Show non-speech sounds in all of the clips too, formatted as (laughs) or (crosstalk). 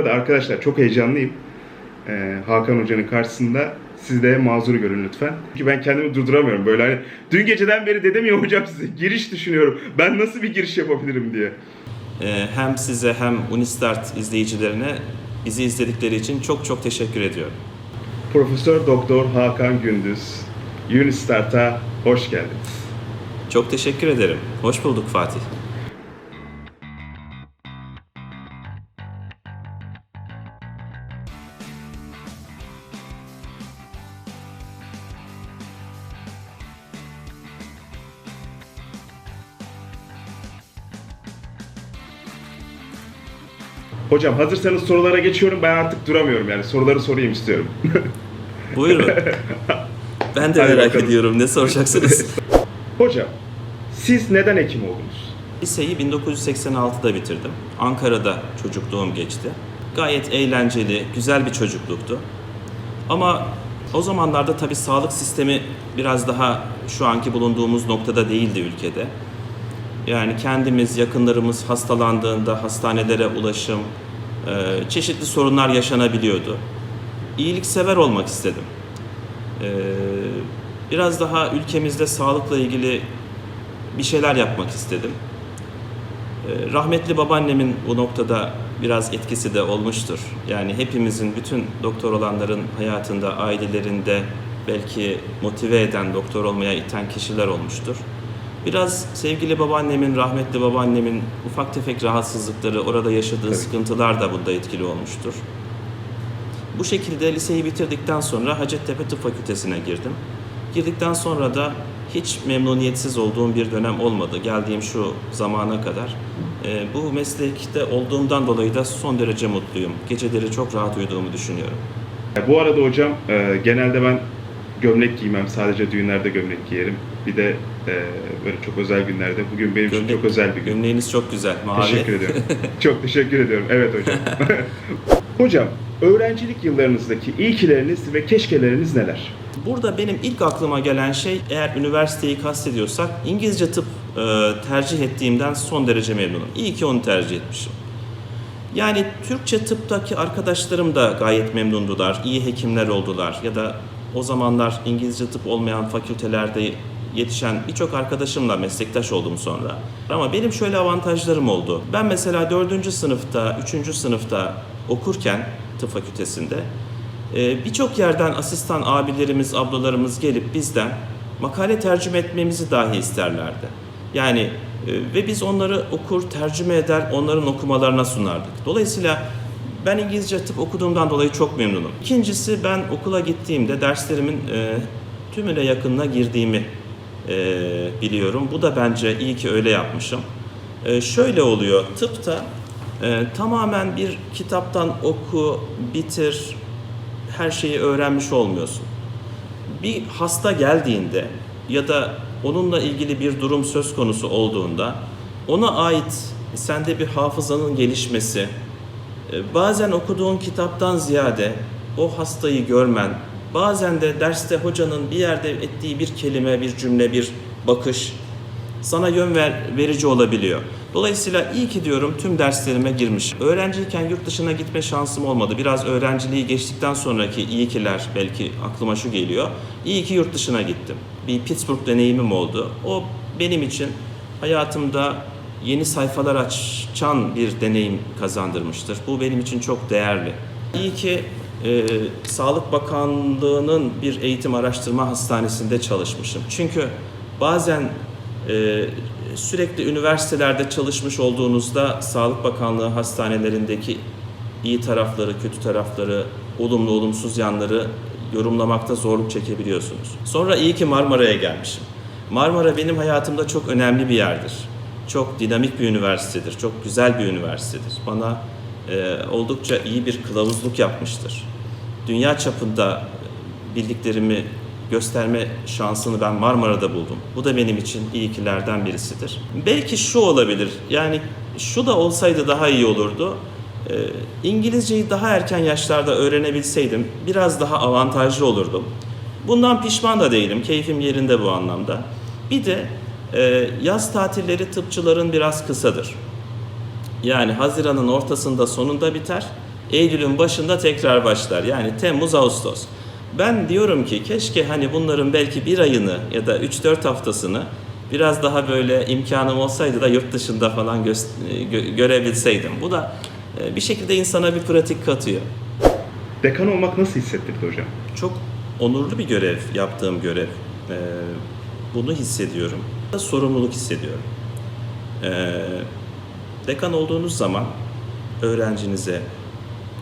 arada arkadaşlar çok heyecanlıyım. Ee, Hakan Hoca'nın karşısında siz de mazur görün lütfen. Çünkü ben kendimi durduramıyorum böyle hani dün geceden beri dedim ya hocam size giriş düşünüyorum. Ben nasıl bir giriş yapabilirim diye. Ee, hem size hem Unistart izleyicilerine bizi izledikleri için çok çok teşekkür ediyorum. Profesör Doktor Hakan Gündüz Unistart'a hoş geldiniz. Çok teşekkür ederim. Hoş bulduk Fatih. Hocam hazırsanız sorulara geçiyorum. Ben artık duramıyorum yani soruları sorayım istiyorum. (laughs) Buyurun. Ben de Hadi merak bakalım. ediyorum. Ne soracaksınız? (laughs) Hocam siz neden hekim oldunuz? Liseyi 1986'da bitirdim. Ankara'da çocukluğum geçti. Gayet eğlenceli, güzel bir çocukluktu. Ama o zamanlarda tabii sağlık sistemi biraz daha şu anki bulunduğumuz noktada değildi ülkede. Yani kendimiz, yakınlarımız hastalandığında hastanelere ulaşım, e, çeşitli sorunlar yaşanabiliyordu. İyiliksever olmak istedim. E, Biraz daha ülkemizde sağlıkla ilgili bir şeyler yapmak istedim. Ee, Rahmetli babaannemin bu noktada biraz etkisi de olmuştur. Yani hepimizin, bütün doktor olanların hayatında, ailelerinde belki motive eden, doktor olmaya iten kişiler olmuştur. Biraz sevgili babaannemin, rahmetli babaannemin ufak tefek rahatsızlıkları, orada yaşadığı Tabii. sıkıntılar da bunda etkili olmuştur. Bu şekilde liseyi bitirdikten sonra Hacettepe Tıp Fakültesine girdim. Girdikten sonra da hiç memnuniyetsiz olduğum bir dönem olmadı. Geldiğim şu zamana kadar. Ee, bu meslekte olduğumdan dolayı da son derece mutluyum. Geceleri çok rahat uyuduğumu düşünüyorum. Bu arada hocam e, genelde ben gömlek giymem. Sadece düğünlerde gömlek giyerim. Bir de e, böyle çok özel günlerde. Bugün benim için çok özel bir gün. Gömleğiniz çok güzel, mavi. Teşekkür ediyorum. (laughs) çok teşekkür ediyorum. Evet hocam. (laughs) hocam, öğrencilik yıllarınızdaki ilkileriniz ve keşkeleriniz neler? Burada benim ilk aklıma gelen şey eğer üniversiteyi kastediyorsak İngilizce tıp e, tercih ettiğimden son derece memnunum. İyi ki onu tercih etmişim. Yani Türkçe tıptaki arkadaşlarım da gayet memnundular. İyi hekimler oldular ya da o zamanlar İngilizce tıp olmayan fakültelerde yetişen birçok arkadaşımla meslektaş oldum sonra. Ama benim şöyle avantajlarım oldu. Ben mesela 4. sınıfta, 3. sınıfta okurken tıp fakültesinde ee, Birçok yerden asistan abilerimiz, ablalarımız gelip bizden makale tercüme etmemizi dahi isterlerdi. Yani e, ve biz onları okur, tercüme eder, onların okumalarına sunardık. Dolayısıyla ben İngilizce tıp okuduğumdan dolayı çok memnunum. İkincisi ben okula gittiğimde derslerimin e, tümüne yakınına girdiğimi e, biliyorum. Bu da bence iyi ki öyle yapmışım. E, şöyle oluyor, tıpta e, tamamen bir kitaptan oku, bitir, her şeyi öğrenmiş olmuyorsun. Bir hasta geldiğinde ya da onunla ilgili bir durum söz konusu olduğunda ona ait sende bir hafızanın gelişmesi, e, bazen okuduğun kitaptan ziyade o hastayı görmen, bazen de derste hocanın bir yerde ettiği bir kelime, bir cümle, bir bakış sana yön ver, verici olabiliyor. Dolayısıyla iyi ki diyorum tüm derslerime girmiş. Öğrenciyken yurt dışına gitme şansım olmadı. Biraz öğrenciliği geçtikten sonraki iyi kiler belki aklıma şu geliyor. İyi ki yurt dışına gittim. Bir Pittsburgh deneyimim oldu. O benim için hayatımda yeni sayfalar açan bir deneyim kazandırmıştır. Bu benim için çok değerli. İyi ki e, Sağlık Bakanlığı'nın bir eğitim araştırma hastanesinde çalışmışım. Çünkü bazen ee, sürekli üniversitelerde çalışmış olduğunuzda Sağlık Bakanlığı hastanelerindeki iyi tarafları, kötü tarafları, olumlu olumsuz yanları yorumlamakta zorluk çekebiliyorsunuz. Sonra iyi ki Marmara'ya gelmişim. Marmara benim hayatımda çok önemli bir yerdir. Çok dinamik bir üniversitedir, çok güzel bir üniversitedir. Bana e, oldukça iyi bir kılavuzluk yapmıştır. Dünya çapında bildiklerimi gösterme şansını ben Marmara'da buldum. Bu da benim için iyikilerden birisidir. Belki şu olabilir, yani şu da olsaydı daha iyi olurdu. Ee, İngilizceyi daha erken yaşlarda öğrenebilseydim biraz daha avantajlı olurdum. Bundan pişman da değilim, keyfim yerinde bu anlamda. Bir de e, yaz tatilleri tıpçıların biraz kısadır. Yani Haziran'ın ortasında sonunda biter Eylül'ün başında tekrar başlar. Yani Temmuz, Ağustos. Ben diyorum ki keşke hani bunların belki bir ayını ya da 3-4 haftasını biraz daha böyle imkanım olsaydı da yurt dışında falan gö- gö- görebilseydim. Bu da e, bir şekilde insana bir pratik katıyor. Dekan olmak nasıl hissettirdi hocam? Çok onurlu bir görev, yaptığım görev. Ee, bunu hissediyorum. Sorumluluk hissediyorum. Dekan olduğunuz zaman öğrencinize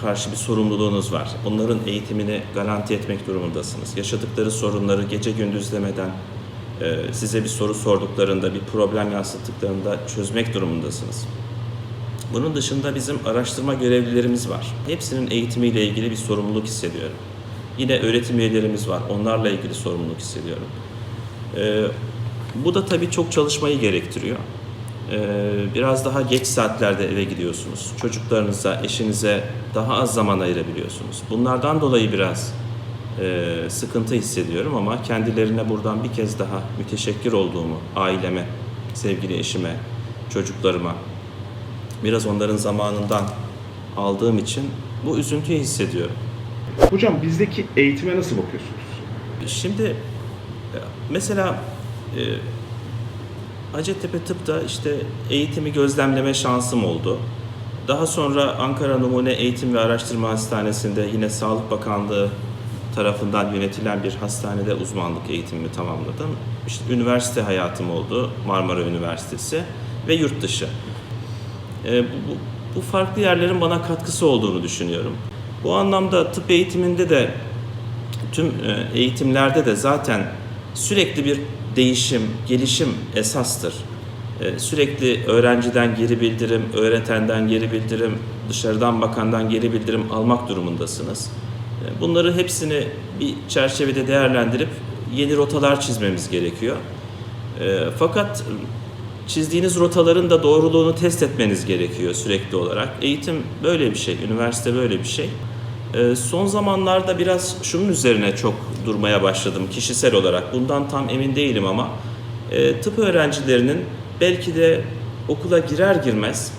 karşı bir sorumluluğunuz var. Onların eğitimini garanti etmek durumundasınız. Yaşadıkları sorunları gece gündüz demeden e, size bir soru sorduklarında, bir problem yansıttıklarında çözmek durumundasınız. Bunun dışında bizim araştırma görevlilerimiz var. Hepsinin eğitimiyle ilgili bir sorumluluk hissediyorum. Yine öğretim üyelerimiz var. Onlarla ilgili sorumluluk hissediyorum. Ee, bu da tabii çok çalışmayı gerektiriyor. Ee, biraz daha geç saatlerde eve gidiyorsunuz. Çocuklarınıza, eşinize daha az zaman ayırabiliyorsunuz. Bunlardan dolayı biraz e, sıkıntı hissediyorum ama kendilerine buradan bir kez daha müteşekkir olduğumu, aileme, sevgili eşime, çocuklarıma, biraz onların zamanından aldığım için bu üzüntüyü hissediyorum. Hocam bizdeki eğitime nasıl bakıyorsunuz? Şimdi e, mesela e, Hacettepe Tıp'ta işte eğitimi gözlemleme şansım oldu. Daha sonra Ankara Numune Eğitim ve Araştırma Hastanesi'nde yine Sağlık Bakanlığı tarafından yönetilen bir hastanede uzmanlık eğitimimi tamamladım. İşte üniversite hayatım oldu, Marmara Üniversitesi ve yurt dışı. E, bu, bu, farklı yerlerin bana katkısı olduğunu düşünüyorum. Bu anlamda tıp eğitiminde de tüm e, eğitimlerde de zaten sürekli bir değişim, gelişim esastır. E, Sürekli öğrenciden geri bildirim, öğretenden geri bildirim, dışarıdan bakandan geri bildirim almak durumundasınız. E, Bunları hepsini bir çerçevede değerlendirip yeni rotalar çizmemiz gerekiyor. E, Fakat çizdiğiniz rotaların da doğruluğunu test etmeniz gerekiyor sürekli olarak. Eğitim böyle bir şey, üniversite böyle bir şey. Ee, Son zamanlarda biraz şunun üzerine çok durmaya başladım kişisel olarak. Bundan tam emin değilim ama e, tıp öğrencilerinin belki de okula girer girmez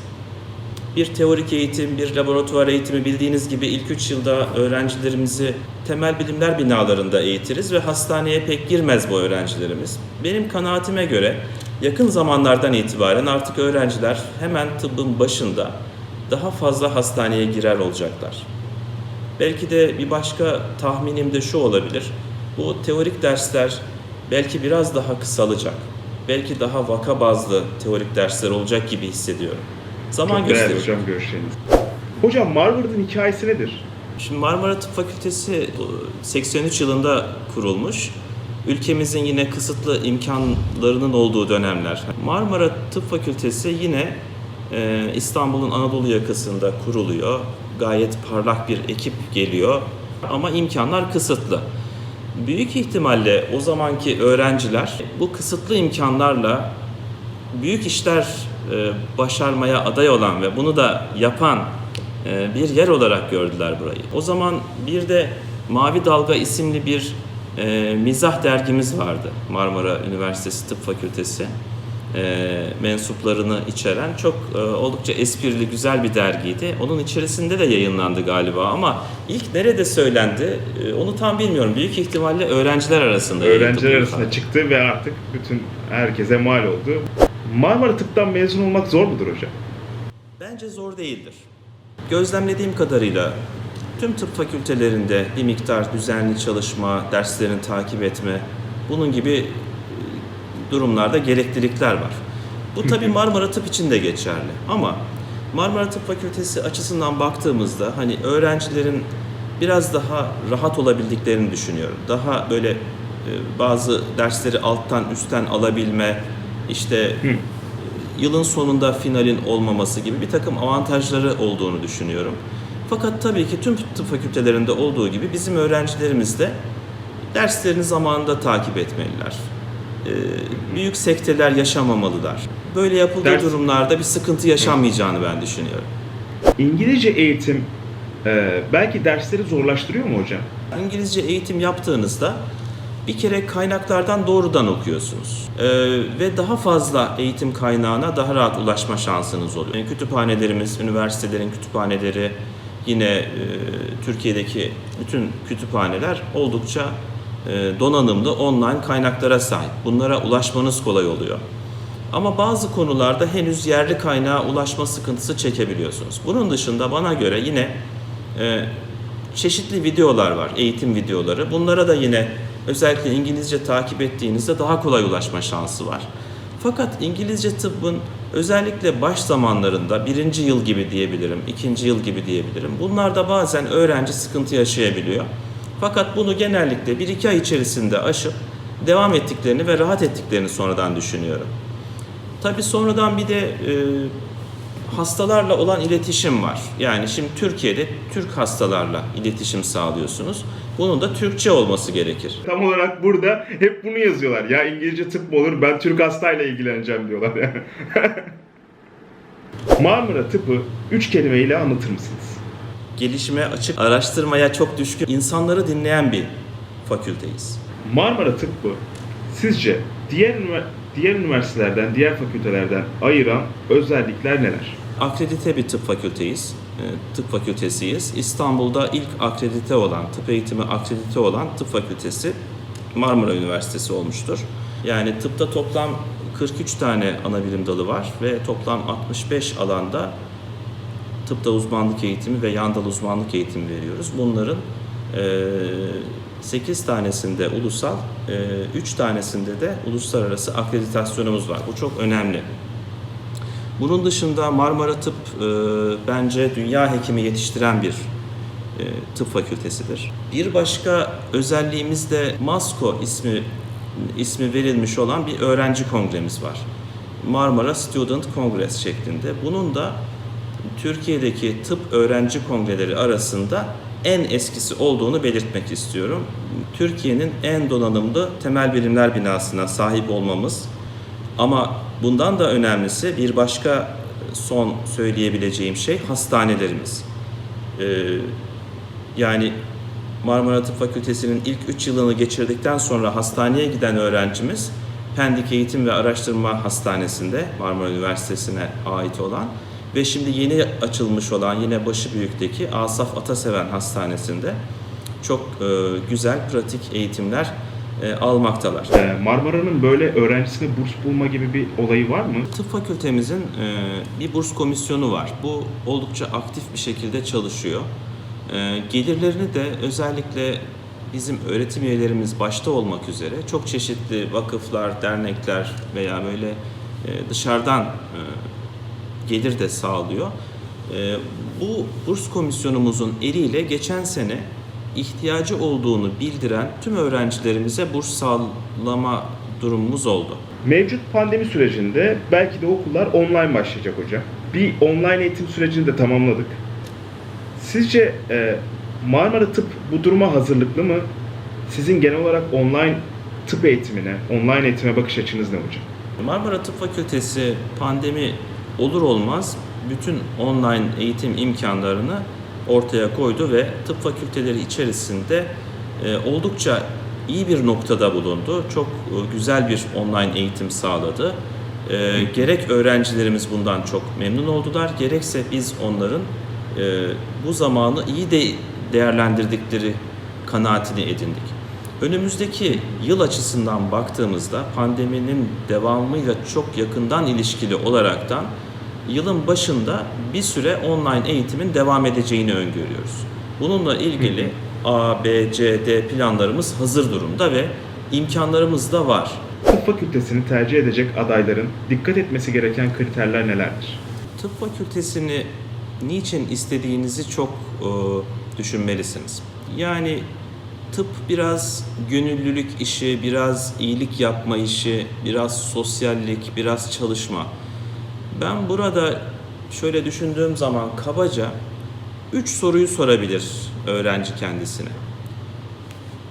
bir teorik eğitim, bir laboratuvar eğitimi bildiğiniz gibi ilk 3 yılda öğrencilerimizi temel bilimler binalarında eğitiriz ve hastaneye pek girmez bu öğrencilerimiz. Benim kanaatime göre yakın zamanlardan itibaren artık öğrenciler hemen tıbbın başında daha fazla hastaneye girer olacaklar. Belki de bir başka tahminim de şu olabilir. Bu teorik dersler belki biraz daha kısalacak. Belki daha vaka bazlı teorik dersler olacak gibi hissediyorum. Zaman Çok gösterecek. hocam görüşleriniz. Hocam Marmaris'in hikayesi nedir? Şimdi Marmara Tıp Fakültesi e, 83 yılında kurulmuş. Ülkemizin yine kısıtlı imkanlarının olduğu dönemler. Marmara Tıp Fakültesi yine e, İstanbul'un Anadolu yakasında kuruluyor. Gayet parlak bir ekip geliyor ama imkanlar kısıtlı. Büyük ihtimalle o zamanki öğrenciler bu kısıtlı imkanlarla büyük işler e, başarmaya aday olan ve bunu da yapan e, bir yer olarak gördüler burayı. O zaman bir de Mavi Dalga isimli bir e, mizah dergimiz vardı. Marmara Üniversitesi Tıp Fakültesi e, mensuplarını içeren çok e, oldukça esprili güzel bir dergiydi. Onun içerisinde de yayınlandı galiba ama ilk nerede söylendi e, onu tam bilmiyorum. Büyük ihtimalle öğrenciler arasında. Öğrenciler arasında çıktı ve artık bütün herkese mal oldu. Marmara Tıp'tan mezun olmak zor mudur hocam? Bence zor değildir. Gözlemlediğim kadarıyla tüm tıp fakültelerinde bir miktar düzenli çalışma, derslerini takip etme, bunun gibi durumlarda gereklilikler var. Bu tabi Marmara Tıp için de geçerli ama Marmara Tıp Fakültesi açısından baktığımızda hani öğrencilerin biraz daha rahat olabildiklerini düşünüyorum. Daha böyle e, bazı dersleri alttan üstten alabilme, işte yılın sonunda finalin olmaması gibi bir takım avantajları olduğunu düşünüyorum. Fakat tabii ki tüm tıp fakültelerinde olduğu gibi bizim öğrencilerimiz de derslerini zamanında takip etmeliler. Ee, büyük sekteler yaşamamalılar. Böyle yapıldığı Ders- durumlarda bir sıkıntı yaşanmayacağını ben düşünüyorum. İngilizce eğitim e, belki dersleri zorlaştırıyor mu hocam? İngilizce eğitim yaptığınızda bir kere kaynaklardan doğrudan okuyorsunuz. Ee, ve daha fazla eğitim kaynağına daha rahat ulaşma şansınız oluyor. Yani kütüphanelerimiz, üniversitelerin kütüphaneleri, yine e, Türkiye'deki bütün kütüphaneler oldukça e, donanımlı online kaynaklara sahip. Bunlara ulaşmanız kolay oluyor. Ama bazı konularda henüz yerli kaynağa ulaşma sıkıntısı çekebiliyorsunuz. Bunun dışında bana göre yine e, çeşitli videolar var, eğitim videoları. Bunlara da yine özellikle İngilizce takip ettiğinizde daha kolay ulaşma şansı var. Fakat İngilizce tıbbın özellikle baş zamanlarında birinci yıl gibi diyebilirim, ikinci yıl gibi diyebilirim. Bunlarda bazen öğrenci sıkıntı yaşayabiliyor. Fakat bunu genellikle 1-2 ay içerisinde aşıp devam ettiklerini ve rahat ettiklerini sonradan düşünüyorum. Tabii sonradan bir de e, hastalarla olan iletişim var. Yani şimdi Türkiye'de Türk hastalarla iletişim sağlıyorsunuz. Bunun da Türkçe olması gerekir. Tam olarak burada hep bunu yazıyorlar. Ya İngilizce tıp mı olur ben Türk hastayla ilgileneceğim diyorlar. (laughs) Marmara tıpı üç kelimeyle anlatır mısınız? Gelişime açık, araştırmaya çok düşkün, insanları dinleyen bir fakülteyiz. Marmara tıbbı sizce diğer diğer üniversitelerden, diğer fakültelerden ayıran özellikler neler? Akredite bir tıp fakülteyiz. e, Tıp fakültesiyiz. İstanbul'da ilk akredite olan, tıp eğitimi akredite olan tıp fakültesi Marmara Üniversitesi olmuştur. Yani tıpta toplam 43 tane ana bilim dalı var ve toplam 65 alanda tıpta uzmanlık eğitimi ve yan dal uzmanlık eğitimi veriyoruz. Bunların 8 tanesinde ulusal, 3 tanesinde de uluslararası akreditasyonumuz var. Bu çok önemli. Bunun dışında Marmara Tıp e, bence dünya hekimi yetiştiren bir e, tıp fakültesidir. Bir başka özelliğimiz de MASCO ismi ismi verilmiş olan bir öğrenci kongremiz var. Marmara Student Congress şeklinde. Bunun da Türkiye'deki tıp öğrenci kongreleri arasında en eskisi olduğunu belirtmek istiyorum. Türkiye'nin en donanımlı temel bilimler binasına sahip olmamız ama bundan da önemlisi bir başka son söyleyebileceğim şey hastanelerimiz. Ee, yani Marmara Tıp Fakültesi'nin ilk 3 yılını geçirdikten sonra hastaneye giden öğrencimiz Pendik Eğitim ve Araştırma Hastanesi'nde Marmara Üniversitesi'ne ait olan ve şimdi yeni açılmış olan yine başı büyükteki Asaf Ataseven Hastanesi'nde çok e, güzel pratik eğitimler e, almaktalar. Ee, Marmara'nın böyle öğrencisine burs bulma gibi bir olayı var mı? Tıp fakültemizin e, bir burs komisyonu var. Bu oldukça aktif bir şekilde çalışıyor. E, gelirlerini de özellikle bizim öğretim üyelerimiz başta olmak üzere çok çeşitli vakıflar, dernekler veya böyle e, dışarıdan e, gelir de sağlıyor. E, bu burs komisyonumuzun eliyle geçen sene ihtiyacı olduğunu bildiren tüm öğrencilerimize burs sağlama durumumuz oldu. Mevcut pandemi sürecinde belki de okullar online başlayacak hocam. Bir online eğitim sürecini de tamamladık. Sizce e, Marmara Tıp bu duruma hazırlıklı mı? Sizin genel olarak online tıp eğitimine, online eğitime bakış açınız ne hocam? Marmara Tıp Fakültesi pandemi olur olmaz bütün online eğitim imkanlarını ortaya koydu ve tıp fakülteleri içerisinde e, oldukça iyi bir noktada bulundu. Çok e, güzel bir online eğitim sağladı. E, gerek öğrencilerimiz bundan çok memnun oldular, gerekse biz onların bu zamanı iyi de değerlendirdikleri kanaatini edindik. Önümüzdeki yıl açısından baktığımızda pandeminin devamıyla çok yakından ilişkili olaraktan yılın başında bir süre online eğitimin devam edeceğini öngörüyoruz. Bununla ilgili A, B, C, D planlarımız hazır durumda ve imkanlarımız da var. Tıp fakültesini tercih edecek adayların dikkat etmesi gereken kriterler nelerdir? Tıp fakültesini niçin istediğinizi çok e, düşünmelisiniz. Yani tıp biraz gönüllülük işi, biraz iyilik yapma işi, biraz sosyallik, biraz çalışma. Ben burada şöyle düşündüğüm zaman kabaca üç soruyu sorabilir öğrenci kendisine.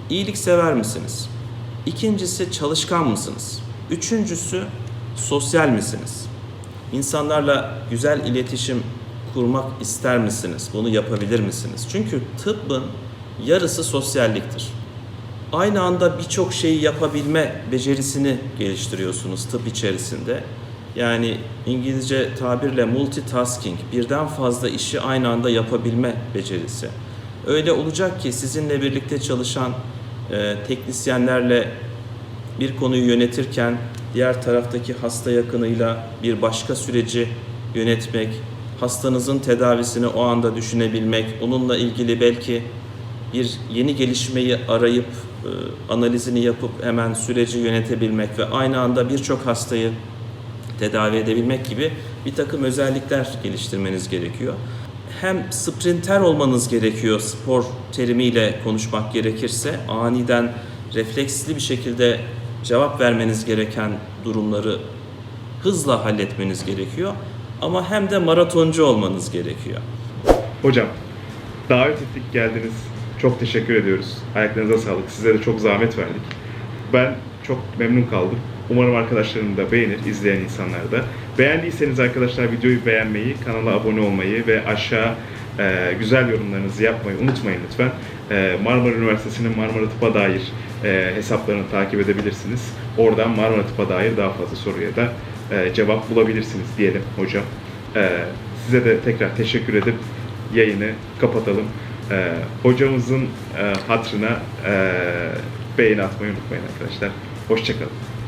İyilik sever misiniz? İkincisi çalışkan mısınız? Üçüncüsü sosyal misiniz? İnsanlarla güzel iletişim kurmak ister misiniz? Bunu yapabilir misiniz? Çünkü tıbbın yarısı sosyalliktir. Aynı anda birçok şeyi yapabilme becerisini geliştiriyorsunuz tıp içerisinde. Yani İngilizce tabirle multitasking, birden fazla işi aynı anda yapabilme becerisi. Öyle olacak ki sizinle birlikte çalışan e, teknisyenlerle bir konuyu yönetirken diğer taraftaki hasta yakınıyla bir başka süreci yönetmek, hastanızın tedavisini o anda düşünebilmek, onunla ilgili belki bir yeni gelişmeyi arayıp e, analizini yapıp hemen süreci yönetebilmek ve aynı anda birçok hastayı tedavi edebilmek gibi bir takım özellikler geliştirmeniz gerekiyor. Hem sprinter olmanız gerekiyor spor terimiyle konuşmak gerekirse aniden refleksli bir şekilde cevap vermeniz gereken durumları hızla halletmeniz gerekiyor. Ama hem de maratoncu olmanız gerekiyor. Hocam, davet ettik geldiniz. Çok teşekkür ediyoruz. Ayaklarınıza sağlık. Size de çok zahmet verdik. Ben çok memnun kaldım. Umarım arkadaşlarım da beğenir, izleyen insanlar da. Beğendiyseniz arkadaşlar videoyu beğenmeyi, kanala abone olmayı ve aşağı e, güzel yorumlarınızı yapmayı unutmayın lütfen. E, Marmara Üniversitesi'nin Marmara Tıp'a dair e, hesaplarını takip edebilirsiniz. Oradan Marmara Tıp'a dair daha fazla soruya da e, cevap bulabilirsiniz diyelim hocam. E, size de tekrar teşekkür edip yayını kapatalım. E, hocamızın e, hatrına e, beğeni atmayı unutmayın arkadaşlar. Hoşçakalın.